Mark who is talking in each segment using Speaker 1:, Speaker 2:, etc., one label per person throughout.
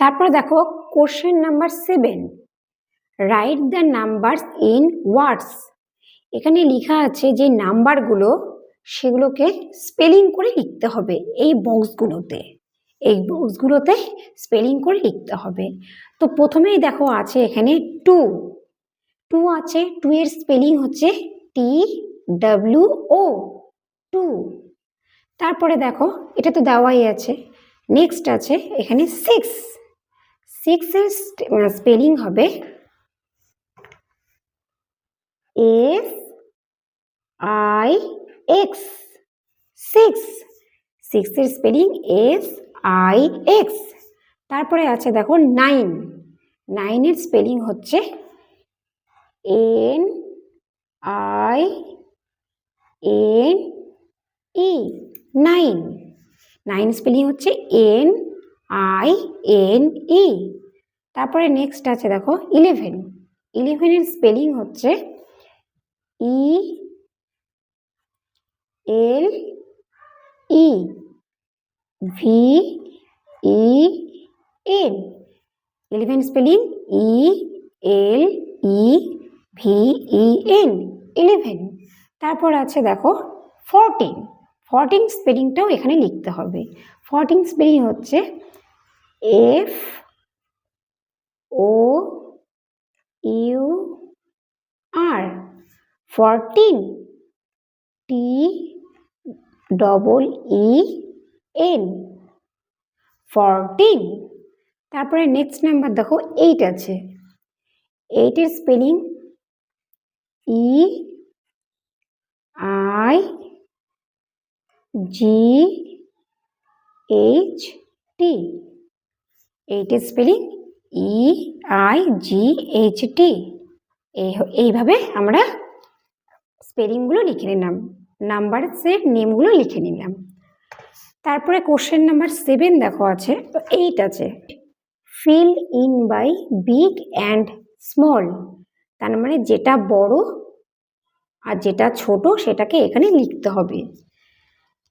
Speaker 1: তারপরে দেখো question number seven write the numbers in words এখানে লেখা আছে যে নাম্বারগুলো সেগুলোকে স্পেলিং করে লিখতে হবে এই বক্সগুলোতে এই বক্সগুলোতে স্পেলিং করে লিখতে হবে। তো প্রথমেই দেখো, আছে এখানে টু টু আছে টু এর স্পেলিং হচ্ছে টি ডাব্লিউ ও টু তারপরে দেখো, এটা তো দেওয়াই আছে। নেক্সট আছে, এখানে সিক্স সিক্সের স্পেলিং হবে এফ আই এক্স সিক্স সিক্সের স্পেলিং এস আই এক্স তারপরে আছে দেখো নাইন নাইনের স্পেলিং হচ্ছে N I N E nine nine spelling হচ্ছে এন আই এন ই। তারপরে নেক্সট আছে দেখো ইলেভেন ইলেভেনের স্পেলিং হচ্ছে E L E V E N eleven spelling E L E V E N eleven তারপর আছে দেখো ফোরটিন ফোরটিন স্পেলিংটাও এখানে লিখতে হবে। ফোরটিন স্পেলিং হচ্ছে এফ ও ইউ আর fourteen T double E N fourteen তারপরে নেক্সট নাম্বার দেখো এইট আছে। এইটের spelling E I G H T এইটের spelling E I G H T এই এইভাবে আমরা স্পেলিংগুলো লিখে নিলাম। নাম্বারসের নেমগুলো লিখে নিলাম। তারপরে কোশ্চেন নাম্বার সেভেন দেখো আছে, তো এইট আছে। Fill in by big and small তার মানে যেটা বড় আর যেটা ছোট সেটাকে এখানে লিখতে হবে।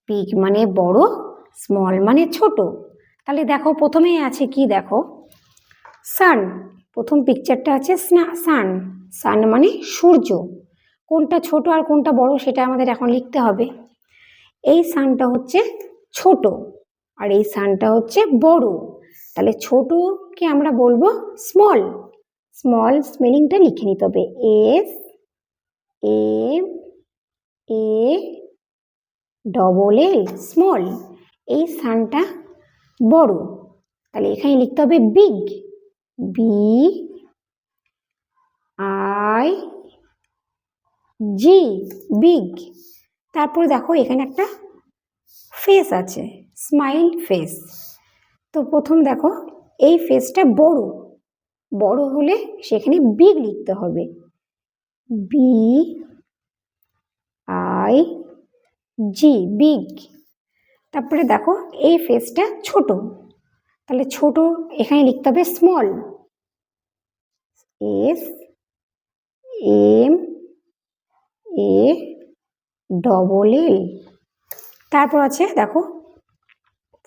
Speaker 1: বিগ মানে বড় স্মল মানে ছোট। তাহলে দেখো প্রথমেই আছে কি দেখো? সান প্রথম পিকচারটা আছে সান সান মানে সূর্য। কোনটা ছোট আর কোনটা বড় সেটা আমাদের এখন লিখতে হবে। এই সানটা হচ্ছে ছোট আর এই সানটা হচ্ছে বড়। তাহলে ছোটকে আমরা বলব? স্মল স্মল স্পেলিংটা লিখে নিতে হবে। S A double L small এই সানটা বড়। তাহলে এখানে লিখতে হবে big B I G big তারপরে দেখো এখানে একটা ফেস আছে স্মাইল ফেস তো প্রথম দেখো, এই ফেসটা বড়। বড় হলে সেখানে বিগ লিখতে হবে। বি আই জি বিগ তারপরে দেখো, এই ফেসটা ছোট। তাহলে ছোট এখানে লিখতে হবে small S M A double L তারপর আছে দেখো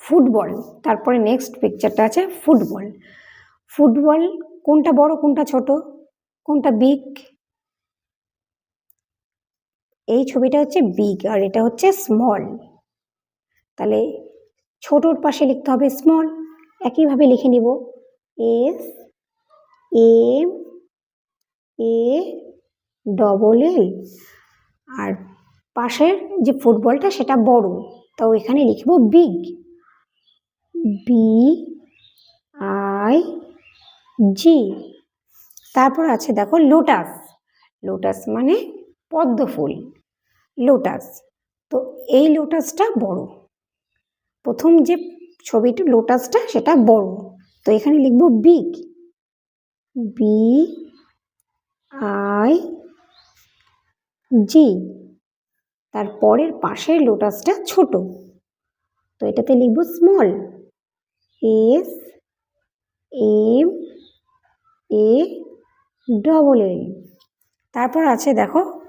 Speaker 1: ফুটবল তারপরে নেক্সট পিকচারটা আছে ফুটবল ফুটবল কোনটা বড়, কোনটা ছোট, কোনটা বিগ এই ছবিটা হচ্ছে বিগ আর এটা হচ্ছে স্মল তাহলে ছোটোর পাশে লিখতে হবে স্মল একইভাবে লিখে নিব। S M A double L আর পাশের যে ফুটবলটা, সেটা বড়। তো এখানে লিখব বিগ বি আই জি তারপর আছে দেখো লোটাস লোটাস মানে পদ্ম ফুল। লোটাস তো এই লোটাসটা বড়। প্রথম যে ছবিটা লোটাসটা, সেটা বড়। তো এখানে লিখব বিগ। বি আই জি। তারপরের পাশের লোটাসটা ছোট। তো এটাতে লিখব small. S, M, A, double L. তারপর আছে, দেখো,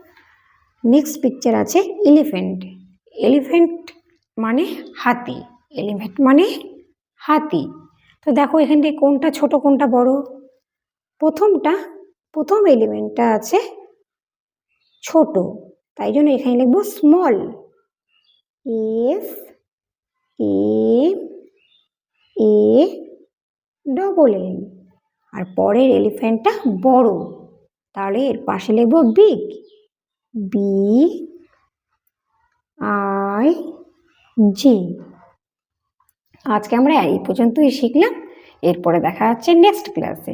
Speaker 1: নেক্সট পিকচার আছে, এলিফ্যান্ট। এলিফ্যান্ট মানে হাতি এলিফ্যান্ট মানে হাতি। তো দেখো এখান থেকে কোনটা ছোট, কোনটা বড়? প্রথমটা, প্রথম এলিমেন্টটা আছে ছোট। তাই জন্য এখানে লিখব small S A A double L আর পরের এলিফ্যান্টটা বড়। তাহলে এর পাশে লিখব বিগ বি আই জি। আজকে আমরা এই পর্যন্তই শিখলাম। এরপরে দেখা হচ্ছে নেক্সট ক্লাসে